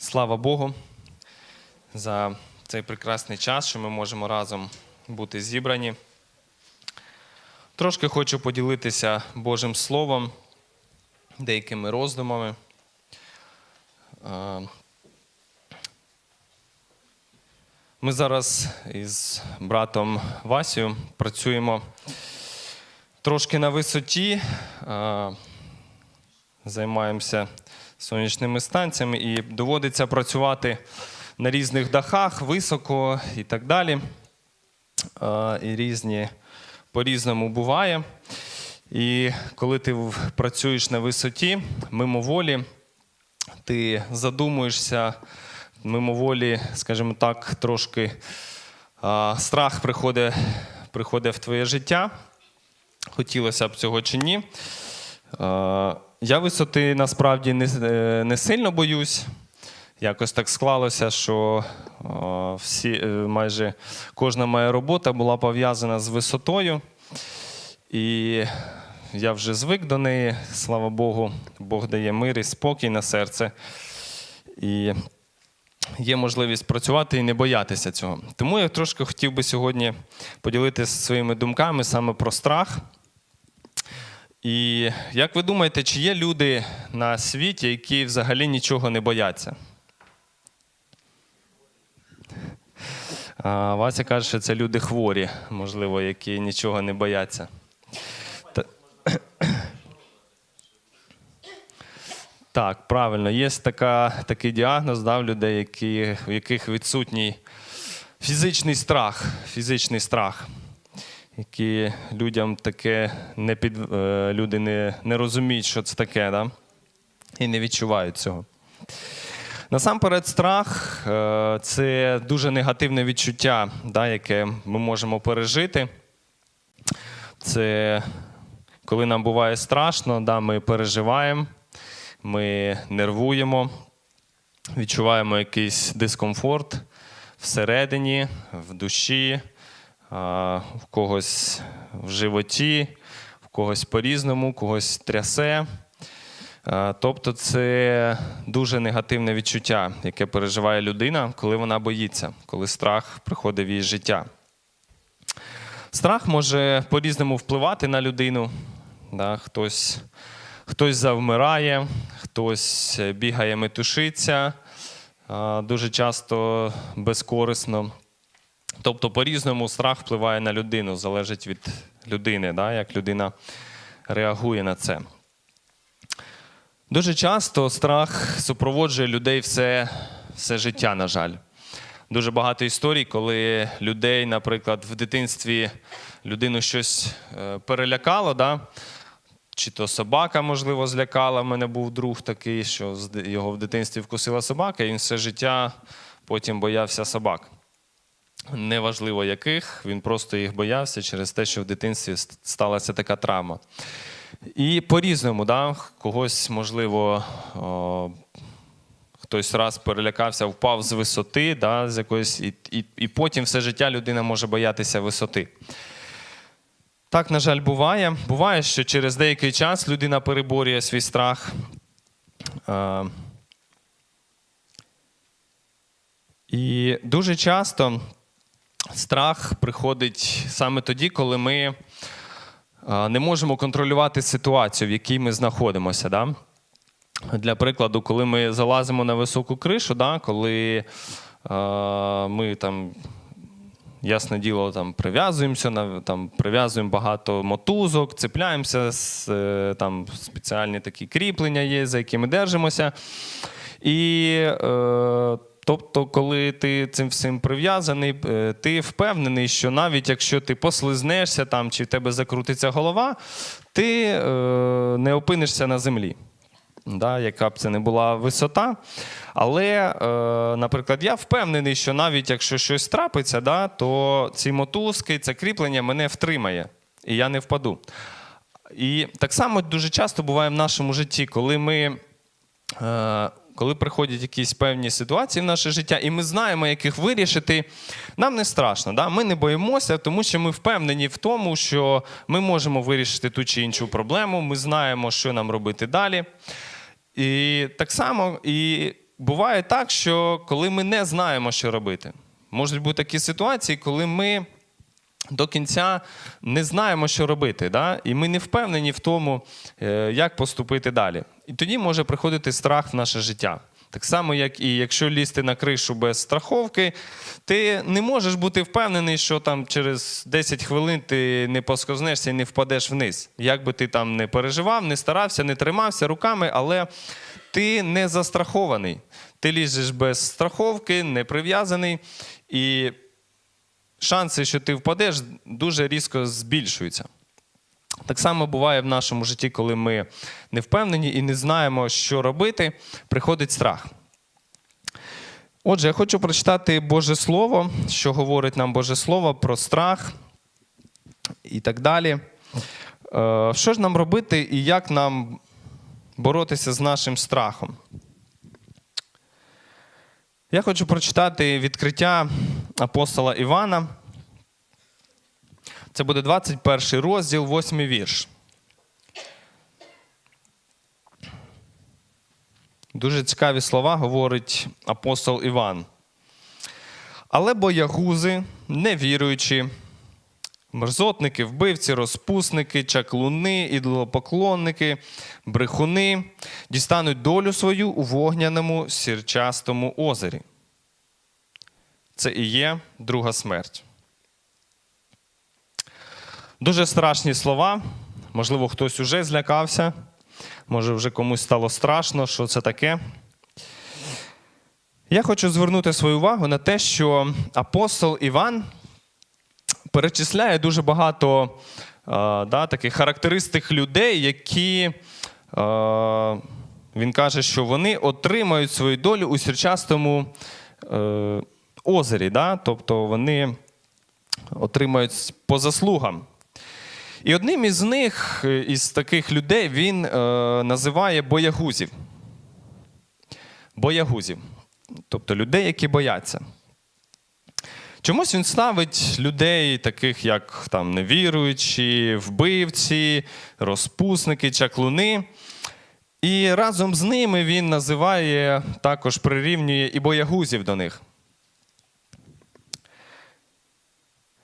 Слава Богу за цей прекрасний час, що ми можемо разом бути зібрані. Трошки хочу поділитися Божим Словом, деякими роздумами. Е, Ми зараз із братом Васею працюємо трошки на висоті, е, займаємося сонячними станціями і доводиться працювати на різних дахах, високо і так далі. І різні по-різному буває. І коли ти працюєш на висоті, мимоволі, ти задумуєшся мимоволі, скажімо так, трошки страх приходить, приходить в твоє життя. Хотілося б цього чи ні. Я висоти насправді не, е, не сильно боюсь. Якось так склалося, що а, всі, е, майже кожна моя робота була пов'язана з висотою. І я вже звик до неї, слава Богу, Бог дає мир і спокій на серце. І є можливість працювати і не боятися цього. Тому я трошки хотів би сьогодні поділитися своїми думками саме про страх. І як ви думаєте, чи є люди на світі, які взагалі нічого не бояться? А Вася каже, що це люди хворі, можливо, які нічого не бояться. Та- Так, правильно, є така, такий діагноз да, в людей, які, у яких відсутній фізичний страх, фізичний страх, які людям таке не під, е, люди не, не розуміють, що це таке, да? і не відчувають цього. Насамперед, страх е, це дуже негативне відчуття, да, яке ми можемо пережити. Це коли нам буває страшно, да, ми переживаємо, ми нервуємо, відчуваємо якийсь дискомфорт всередині, в душі, в когось в животі, в когось по-різному, когось трясе. Тобто це дуже негативне відчуття, яке переживає людина, коли вона боїться, коли страх приходить в її життя. Страх може по-різному впливати на людину. Да? Хтось, хтось завмирає, хтось бігає, метушиться, дуже часто безкорисно. Тобто, по-різному страх впливає на людину, залежить від людини, да? як людина реагує на це. Дуже часто страх супроводжує людей все, все життя, на жаль. Дуже багато історій, коли людей, наприклад, в дитинстві людину щось е, перелякало, да? чи то собака, можливо, злякала. У мене був друг такий, що його в дитинстві вкусила собака, і він все життя потім боявся собак. Неважливо яких, він просто їх боявся через те, що в дитинстві сталася така травма. І по-різному, да? когось, можливо, о, хтось раз перелякався, впав з висоти, да? з якоїсь, і, і, і потім все життя людина може боятися висоти. Так, на жаль, буває. Буває, що через деякий час людина переборює свій страх. Е, І дуже часто страх приходить саме тоді, коли ми не можемо контролювати ситуацію, в якій ми знаходимося. Да? Для прикладу, коли ми залазимо на високу кришу, да? коли а, ми там. Ясне діло, там прив'язуємося, там прив'язуємо багато мотузок, цепляємося, е, там спеціальні такі кріплення є, за якими держимося. І е, тобто, коли ти цим всім прив'язаний, е, ти впевнений, що навіть якщо ти послизнешся там, чи в тебе закрутиться голова, ти е, не опинишся на землі. Да, яка б це не була висота. Але, е, наприклад, я впевнений, що навіть якщо щось трапиться, да, то ці мотузки, це кріплення мене втримає, і я не впаду. І так само дуже часто буває в нашому житті, коли ми. Е, коли приходять якісь певні ситуації в наше життя, і ми знаємо, як їх вирішити, нам не страшно. Да? Ми не боїмося, тому що ми впевнені в тому, що ми можемо вирішити ту чи іншу проблему, ми знаємо, що нам робити далі. І так само, і буває так, що коли ми не знаємо, що робити, можуть бути такі ситуації, коли ми до кінця не знаємо, що робити, да? і ми не впевнені в тому, е, як поступити далі. І тоді може приходити страх в наше життя. Так само, як і якщо лізти на кришу без страховки, ти не можеш бути впевнений, що там через 10 хвилин ти не посковзнешся і не впадеш вниз. Як би ти там не переживав, не старався, не тримався руками, але ти не застрахований. Ти лізеш без страховки, не прив'язаний, і шанси, що ти впадеш, дуже різко збільшуються. Так само буває в нашому житті, коли ми не впевнені і не знаємо, що робити, приходить страх. Отже, я хочу прочитати Боже Слово, що говорить нам Боже Слово про страх і так далі. Е, Що ж нам робити і як нам боротися з нашим страхом? Я хочу прочитати відкриття апостола Івана. Це буде 21 розділ, 8 вірш. Дуже цікаві слова говорить апостол Іван. Але боягузи, невіруючі, мерзотники, вбивці, розпусники, чаклуни, ідолопоклонники, брехуни дістануть долю свою у вогняному сірчастому озері. Це і є друга смерть. Дуже страшні слова. Можливо, хтось уже злякався. Може, вже комусь стало страшно, що це таке. Я хочу звернути свою увагу на те, що апостол Іван перечисляє дуже багато е, да, таких характеристик людей, які е, він каже, що вони отримають свою долю у сірчастому е, озері. Да? Тобто вони отримають по заслугам. І одним із них, е, із таких людей, він е, називає боягузів. Боягузів. Тобто людей, які бояться. Чомусь він ставить людей, таких як там, невіруючі, вбивці, розпусники, чаклуни. І разом з ними він називає, також прирівнює і боягузів до них.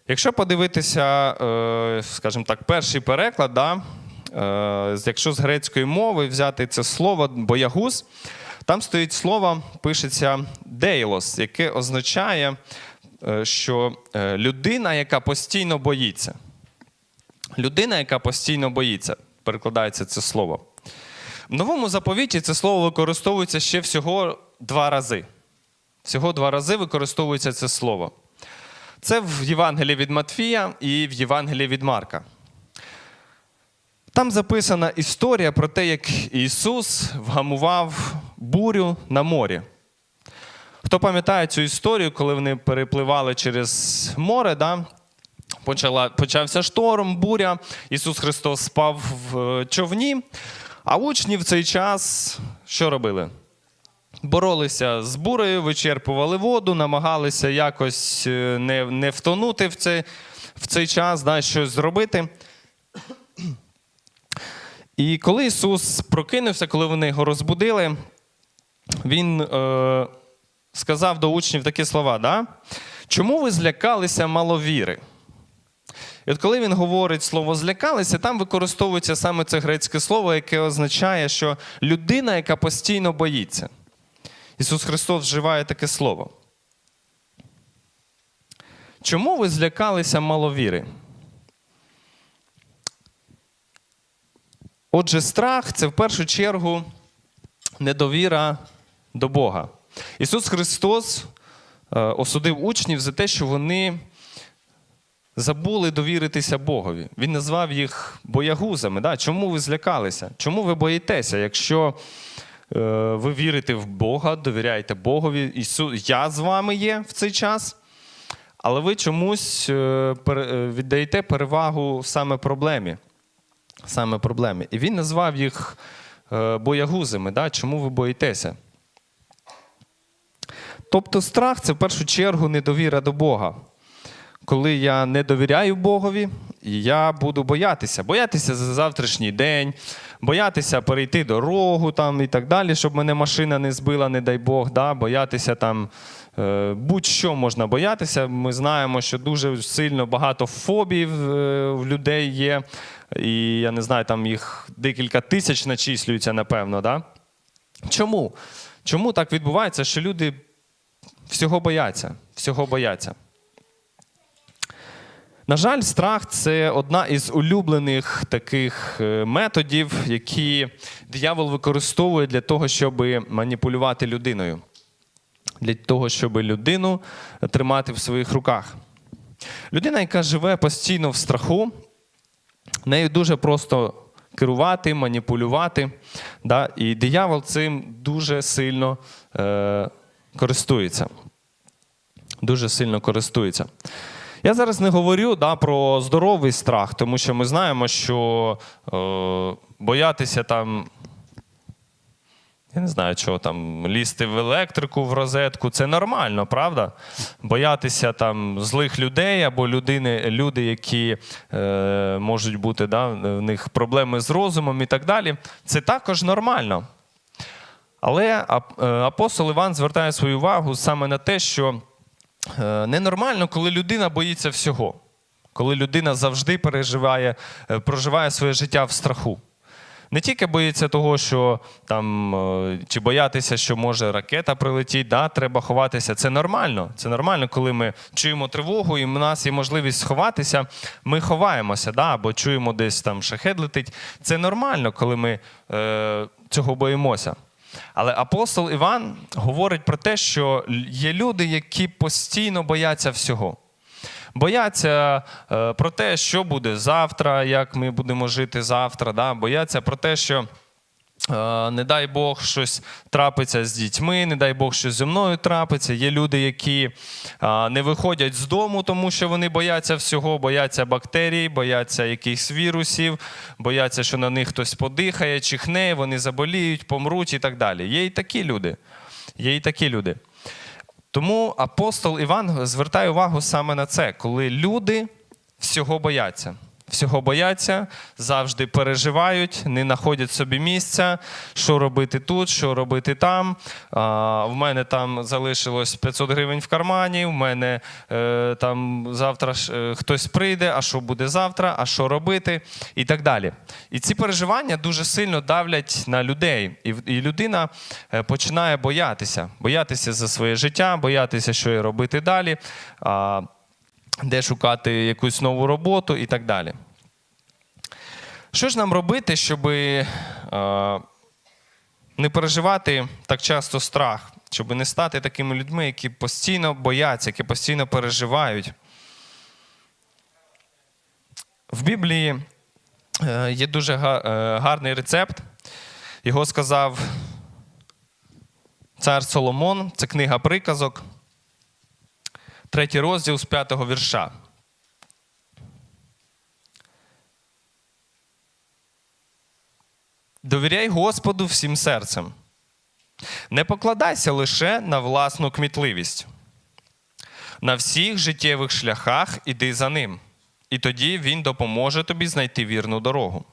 Якщо подивитися, е, скажімо так, перший переклад, да, е, якщо з грецької мови взяти це слово боягуз, там стоїть слово, пишеться дейлос, яке означає, е, що людина, яка постійно боїться. Людина, яка постійно боїться, перекладається це слово. В новому заповіті це слово використовується ще всього два рази. Всього два рази використовується це слово. Це в Євангелії від Матфія і в Євангелії від Марка. Там записана історія про те, як Ісус вгамував бурю на морі. Хто пам'ятає цю історію, коли вони перепливали через море, да? Почала, почався шторм, буря, Ісус Христос спав в е, човні, а учні в цей час що робили? Боролися з бурею, вичерпували воду, намагалися якось е, не не втонути в цей, в цей час, да, щось зробити. І коли Ісус прокинувся, коли вони його розбудили, Він е, сказав до учнів такі слова: да? чому ви злякалися маловіри? І от коли він говорить слово злякалися, там використовується саме це грецьке слово, яке означає, що людина, яка постійно боїться. Ісус Христос вживає таке слово. Чому ви злякалися маловіри? Отже, страх це в першу чергу недовіра до Бога. Ісус Христос е, осудив учнів за те, що вони забули довіритися Богові. Він назвав їх боягузами. Чому ви злякалися? Чому ви боїтеся, якщо ви вірите в Бога, довіряєте Богові. Ісу, я з вами є в цей час, але ви чомусь е, е, віддаєте перевагу саме проблемі. Саме проблемі. І він назвав їх боягузами. Да? Чому ви боїтеся? Тобто страх це в першу чергу недовіра до Бога. Коли я не довіряю Богові, я буду боятися. Боятися за завтрашній день, боятися перейти дорогу там, і так далі, щоб мене машина не збила, не дай Бог, да? боятися там. е, Будь-що можна боятися. Ми знаємо, що дуже сильно багато фобій е, в людей є. І я не знаю, там їх декілька тисяч начислюється, напевно. Да? Чому? Чому так відбувається, що люди всього бояться? Всього бояться. На жаль, страх це одна із улюблених таких е, методів, які диявол використовує для того, щоб маніпулювати людиною, для того, щоб людину тримати в своїх руках. Людина, яка живе постійно в страху, нею дуже просто керувати, маніпулювати. Да? І диявол цим дуже сильно е, користується. Дуже сильно користується. Я зараз не говорю да, про здоровий страх, тому що ми знаємо, що е, боятися там. Я не знаю, чого там лізти в електрику, в розетку це нормально, правда? Боятися там злих людей або людини, люди, які е, можуть бути, да, в них проблеми з розумом і так далі. Це також нормально. Але е, апостол Іван звертає свою увагу саме на те, що ненормально, коли людина боїться всього, коли людина завжди переживає, е, проживає своє життя в страху. Не тільки боїться того, що там е, чи боятися, що може ракета прилетіти, да, треба ховатися. Це нормально. Це нормально, коли ми чуємо тривогу, і в нас є можливість сховатися, ми ховаємося, да, або чуємо десь там шахет летить. Це нормально, коли ми е, цього боїмося. Але апостол Іван говорить про те, що є люди, які постійно бояться всього. Бояться е, про те, що буде завтра, як ми будемо жити завтра. Да? Бояться про те, що. Е, Не дай Бог щось трапиться з дітьми, не дай Бог щось зі мною трапиться. Є люди, які не виходять з дому, тому що вони бояться всього, бояться бактерій, бояться якихось вірусів, бояться, що на них хтось подихає, чихне, вони заболіють, помруть і так далі. Є і такі люди. Є і такі люди. Тому апостол Іван звертає увагу саме на це, коли люди всього бояться. Всього бояться, завжди переживають, не знаходять собі місця, що робити тут, що робити там. А, в мене там залишилось 500 гривень в кармані, в мене е, там завтра е, хтось прийде, а що буде завтра, а що робити, і так далі. І ці переживання дуже сильно давлять на людей. І, і людина е, починає боятися, боятися за своє життя, боятися, що їй робити далі. А, де шукати якусь нову роботу і так далі. Що ж нам робити, щоб е, не переживати так часто страх, щоб не стати такими людьми, які постійно бояться, які постійно переживають? В Біблії е, є дуже е, гарний рецепт. Його сказав цар Соломон, це книга приказок третій розділ з п'ятого вірша. Довіряй Господу всім серцем. Не покладайся лише на власну кмітливість. На всіх життєвих шляхах іди за ним, і тоді він допоможе тобі знайти вірну дорогу.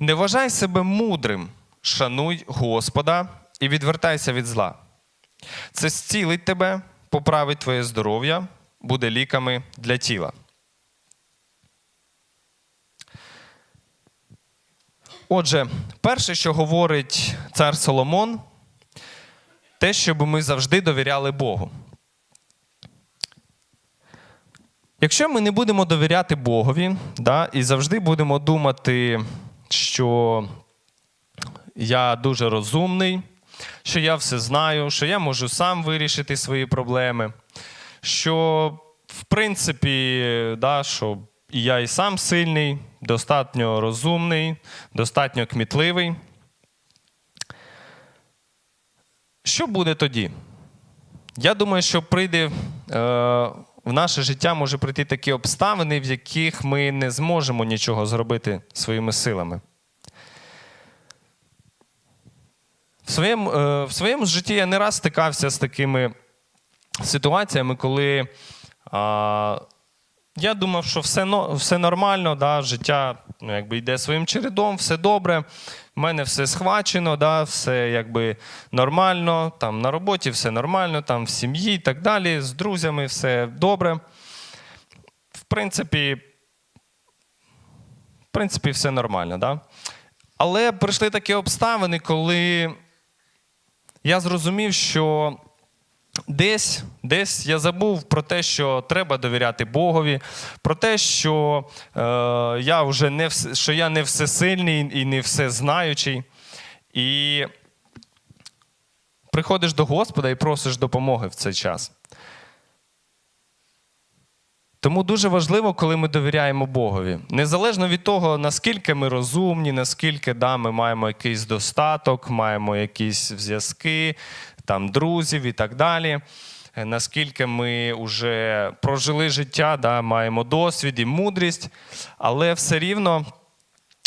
Не вважай себе мудрим, шануй Господа і відвертайся від зла. Це зцілить тебе, поправить твоє здоров'я, буде ліками для тіла. Отже, перше, що говорить цар Соломон, те, щоб ми завжди довіряли Богу. Якщо ми не будемо довіряти Богові, да, і завжди будемо думати, що я дуже розумний, що я все знаю, що я можу сам вирішити свої проблеми, що, в принципі, да, що я і сам сильний, достатньо розумний, достатньо кмітливий. Що буде тоді? Я думаю, що прийде е, в наше життя може прийти такі обставини, в яких ми не зможемо нічого зробити своїми силами. В своєму, е, в своєму житті я не раз стикався з такими ситуаціями, коли а, я думав, що все, все нормально, да, життя ну, якби йде своїм чередом, все добре. В мене все схвачено, да, все якби нормально. Там на роботі все нормально, там в сім'ї і так далі, з друзями все добре. В принципі, в принципі, все нормально. Да? Але прийшли такі обставини, коли я зрозумів, що десь, десь я забув про те, що треба довіряти Богові, про те, що, е, я вже не, що я не всесильний і не всезнаючий. І приходиш до Господа і просиш допомоги в цей час. Тому дуже важливо, коли ми довіряємо Богові. Незалежно від того, наскільки ми розумні, наскільки да, ми маємо якийсь достаток, маємо якісь зв'язки, там, друзів і так далі. е, Наскільки ми вже прожили життя, да, маємо досвід і мудрість, але все рівно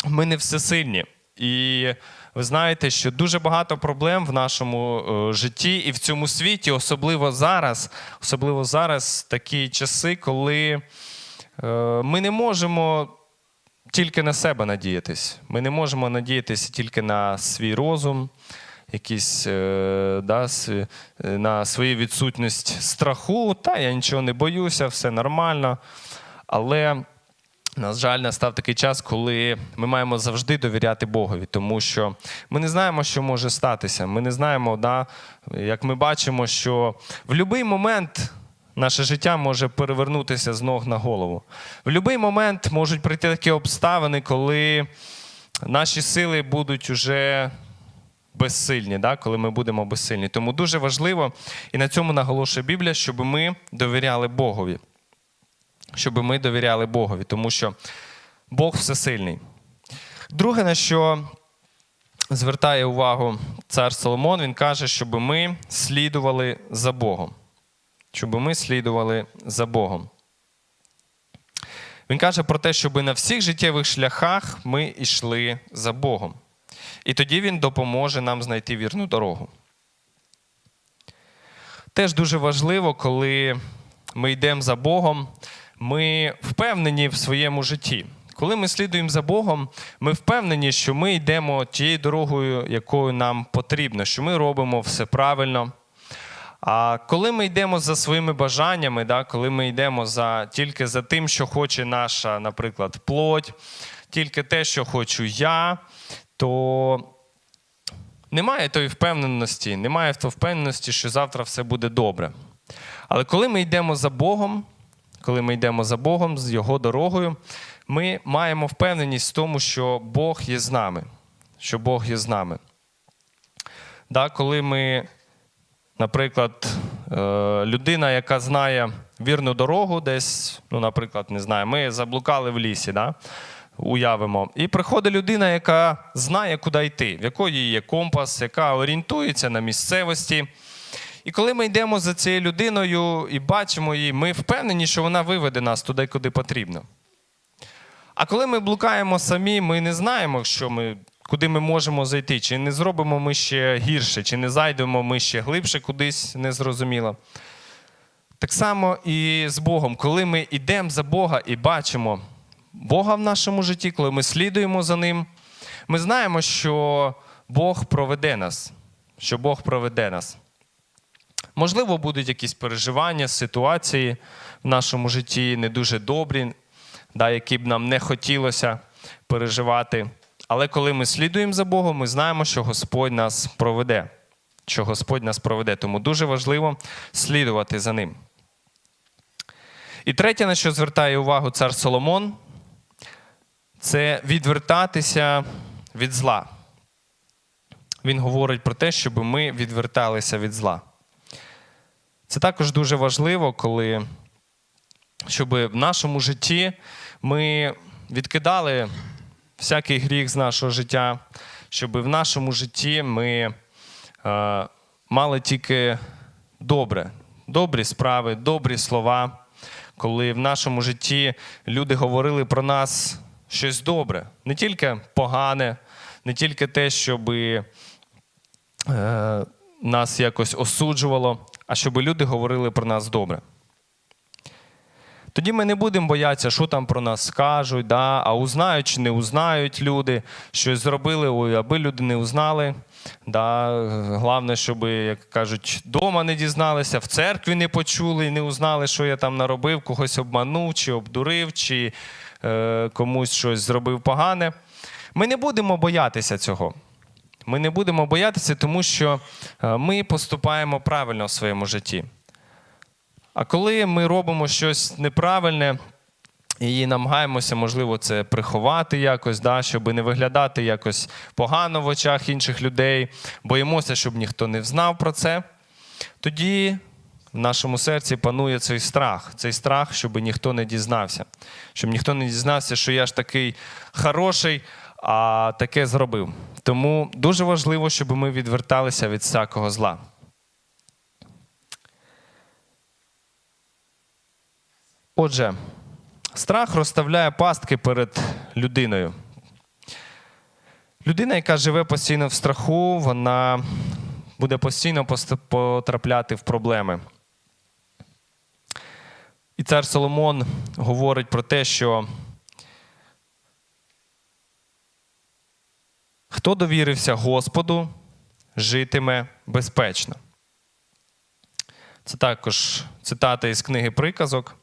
ми не всесильні. І ви знаєте, що дуже багато проблем в нашому е, житті і в цьому світі, особливо зараз, особливо зараз такі часи, коли е, ми не можемо тільки на себе надіятись. Ми не можемо надіятися тільки на свій розум, якісь е, да, на свою відсутність страху. Та я нічого не боюся, все нормально. Але на жаль, настав такий час, коли ми маємо завжди довіряти Богові, тому що ми не знаємо, що може статися. Ми не знаємо, да, як ми бачимо, що в будь-який момент наше життя може перевернутися з ног на голову. В будь-який момент можуть прийти такі обставини, коли наші сили будуть уже безсильні, да, коли ми будемо безсильні. Тому дуже важливо, і на цьому наголошує Біблія, щоб ми довіряли Богові щоб ми довіряли Богові, тому що Бог всесильний. Друге, на що звертає увагу цар Соломон, він каже, щоб ми слідували за Богом. Щоб ми слідували за Богом. Він каже про те, щоб на всіх життєвих шляхах ми йшли за Богом. І тоді Він допоможе нам знайти вірну дорогу. Теж дуже важливо, коли ми йдемо за Богом, ми впевнені в своєму житті. Коли ми слідуємо за Богом, ми впевнені, що ми йдемо тією дорогою, якою нам потрібно, що ми робимо все правильно. А коли ми йдемо за своїми бажаннями, да, коли ми йдемо за, тільки за тим, що хоче наша, наприклад, плоть, тільки те, що хочу я, то немає тої впевненості, немає тої впевненості, що завтра все буде добре. Але коли ми йдемо за Богом, коли ми йдемо за Богом, з Його дорогою, ми маємо впевненість в тому, що Бог є з нами. Що Бог є з нами. Да, коли ми, наприклад, е, людина, яка знає вірну дорогу, десь, ну, наприклад, не знаю, ми заблукали в лісі, да? уявимо. І приходить людина, яка знає, куди йти, в якої є компас, яка орієнтується на місцевості. І коли ми йдемо за цією людиною і бачимо її, ми впевнені, що вона виведе нас туди, куди потрібно. А коли ми блукаємо самі, ми не знаємо, що ми, куди ми можемо зайти, чи не зробимо ми ще гірше, чи не зайдемо ми ще глибше кудись, незрозуміло. Так само і з Богом, коли ми йдемо за Бога і бачимо Бога в нашому житті, коли ми слідуємо за Ним, ми знаємо, що Бог проведе нас, що Бог проведе нас. Можливо, будуть якісь переживання, ситуації в нашому житті не дуже добрі, да, які б нам не хотілося переживати. Але коли ми слідуємо за Богом, ми знаємо, що Господь нас проведе. Що Господь нас проведе. Тому дуже важливо слідувати за ним. І третє, на що звертає увагу цар Соломон, це відвертатися від зла. Він говорить про те, щоб ми відверталися від зла. Це також дуже важливо, коли щоб в нашому житті ми відкидали всякий гріх з нашого життя, щоб в нашому житті ми е, мали тільки добре, добрі справи, добрі слова, коли в нашому житті люди говорили про нас щось добре, не тільки погане, не тільки те, щоб е, нас якось осуджувало, а щоб люди говорили про нас добре. Тоді ми не будемо боятися, що там про нас скажуть, да? а узнають чи не узнають люди, щось зробили, ой, аби люди не узнали. Да? Головне, щоб, як кажуть, вдома не дізналися, в церкві не почули не узнали, що я там наробив, когось обманув, чи обдурив, чи е, комусь щось зробив погане. Ми не будемо боятися цього. Ми не будемо боятися, тому що е, ми поступаємо правильно в своєму житті. А коли ми робимо щось неправильне і намагаємося, можливо, це приховати якось, да, щоб не виглядати якось погано в очах інших людей, боїмося, щоб ніхто не знав про це, тоді в нашому серці панує цей страх, цей страх, щоб ніхто не дізнався, щоб ніхто не дізнався, що я ж такий хороший, а таке зробив. Тому дуже важливо, щоб ми відверталися від всякого зла. Отже, страх розставляє пастки перед людиною. Людина, яка живе постійно в страху, вона буде постійно потрапляти в проблеми. І цар Соломон говорить про те, що хто довірився Господу, житиме безпечно. Це також цитата із книги Приказок.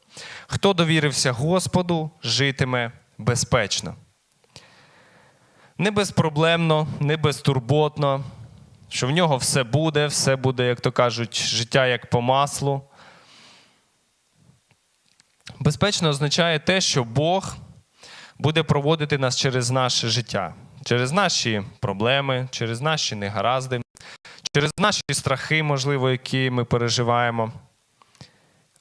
Хто довірився Господу, житиме безпечно. Не безпроблемно, не безтурботно, що в нього все буде, все буде, як то кажуть, життя як по маслу. Безпечно означає те, що Бог буде проводити нас через наше життя, через наші проблеми, через наші негаразди, через наші страхи, можливо, які ми переживаємо.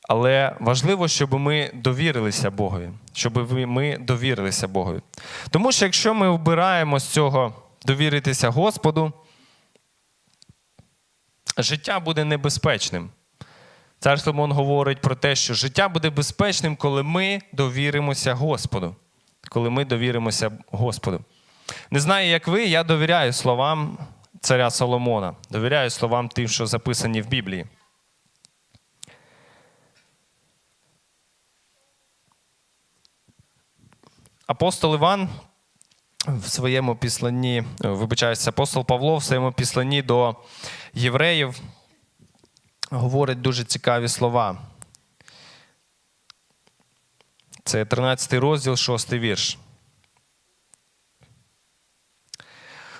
Але важливо, щоб ми довірилися Богові, щоб ми довірилися Богові. Тому що якщо ми обираємо з цього довіритися Господу, життя буде небезпечним. Цар Соломон говорить про те, що життя буде безпечним, коли ми довіримося Господу. Коли ми довіримося Господу. Не знаю, як ви, я довіряю словам царя Соломона, довіряю словам тим, що записані в Біблії. Апостол Іван в своєму післанні, вибачаюся, апостол Павло в своєму післанні до євреїв говорить дуже цікаві слова. Це 13 розділ, 6 вірш.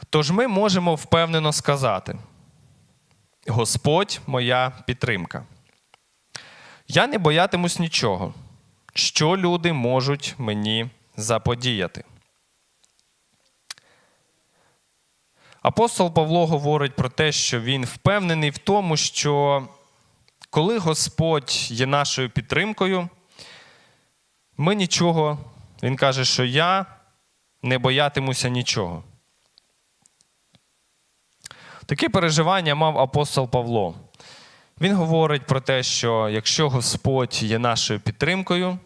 Тож ми можемо впевнено сказати: Господь моя підтримка. Я не боятимусь нічого, що люди можуть мені заподіяти. Апостол Павло говорить про те, що він впевнений в тому, що коли Господь є нашою підтримкою, ми нічого, він каже, що я не боятимуся нічого. Таке переживання мав апостол Павло. Він говорить про те, що якщо Господь є нашою підтримкою,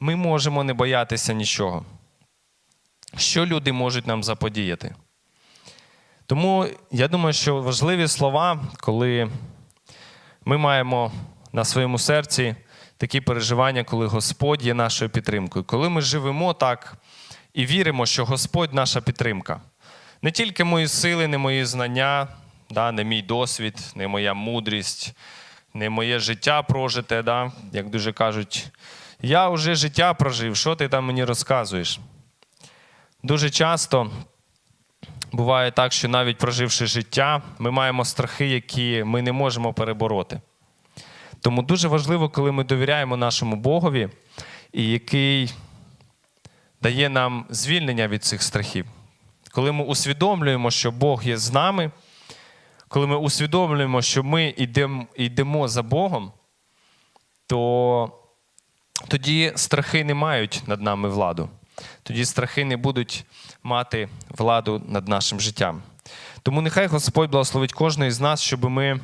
ми можемо не боятися нічого. Що люди можуть нам заподіяти? Тому я думаю, що важливі слова, коли ми маємо на своєму серці такі переживання, коли Господь є нашою підтримкою, коли ми живемо так і віримо, що Господь наша підтримка. Не тільки мої сили, не мої знання, да, не мій досвід, не моя мудрість, не моє життя прожите, да, як дуже кажуть, я вже життя прожив, що ти там мені розказуєш? Дуже часто буває так, що навіть проживши життя, ми маємо страхи, які ми не можемо перебороти. Тому дуже важливо, коли ми довіряємо нашому Богові, і який дає нам звільнення від цих страхів. Коли ми усвідомлюємо, що Бог є з нами, коли ми усвідомлюємо, що ми йдемо, йдемо за Богом, то тоді страхи не мають над нами владу. Тоді страхи не будуть мати владу над нашим життям. Тому нехай Господь благословить кожного з нас, щоб ми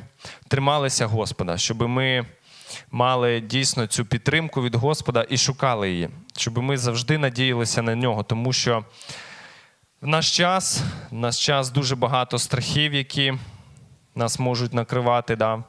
трималися Господа, щоб ми мали дійсно цю підтримку від Господа і шукали її, щоб ми завжди надіялися на нього, тому що наш час, в наш час дуже багато страхів, які нас можуть накривати. Да?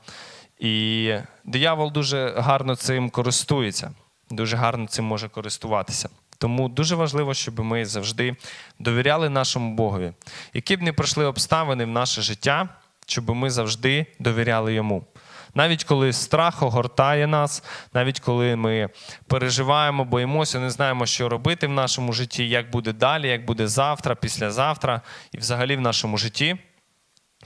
І диявол дуже гарно цим користується. дуже гарно цим може користуватися. Тому дуже важливо, щоб ми завжди довіряли нашому Богові. Які б не пройшли обставини в наше життя, щоб ми завжди довіряли йому. Навіть коли страх огортає нас, навіть коли ми переживаємо, боїмося, не знаємо, що робити в нашому житті, як буде далі, як буде завтра, післязавтра і взагалі в нашому житті.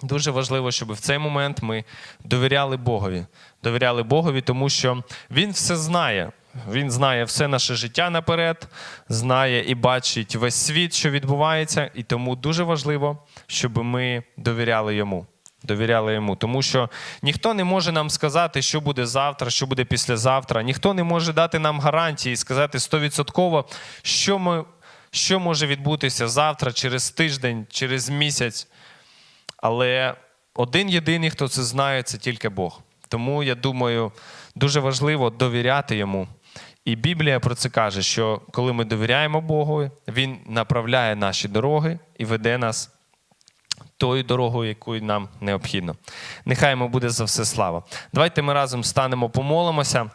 Дуже важливо, щоб в цей момент ми довіряли Богові. Довіряли Богові, тому що Він все знає. Він знає все наше життя наперед, знає і бачить весь світ, що відбувається, і тому дуже важливо, щоб ми довіряли йому. Довіряли йому, тому що ніхто не може нам сказати, що буде завтра, що буде післязавтра. Ніхто не може дати нам гарантії і сказати стовідсотково, що, ми, що може відбутися завтра, через тиждень, через місяць. Але один єдиний, хто це знає, це тільки Бог. Тому я думаю, дуже важливо довіряти йому. І Біблія про це каже, що коли ми довіряємо Богу, Він направляє наші дороги і веде нас тою дорогою, якою нам необхідно. Нехай йому буде за все слава. Давайте ми разом станемо, помолимося.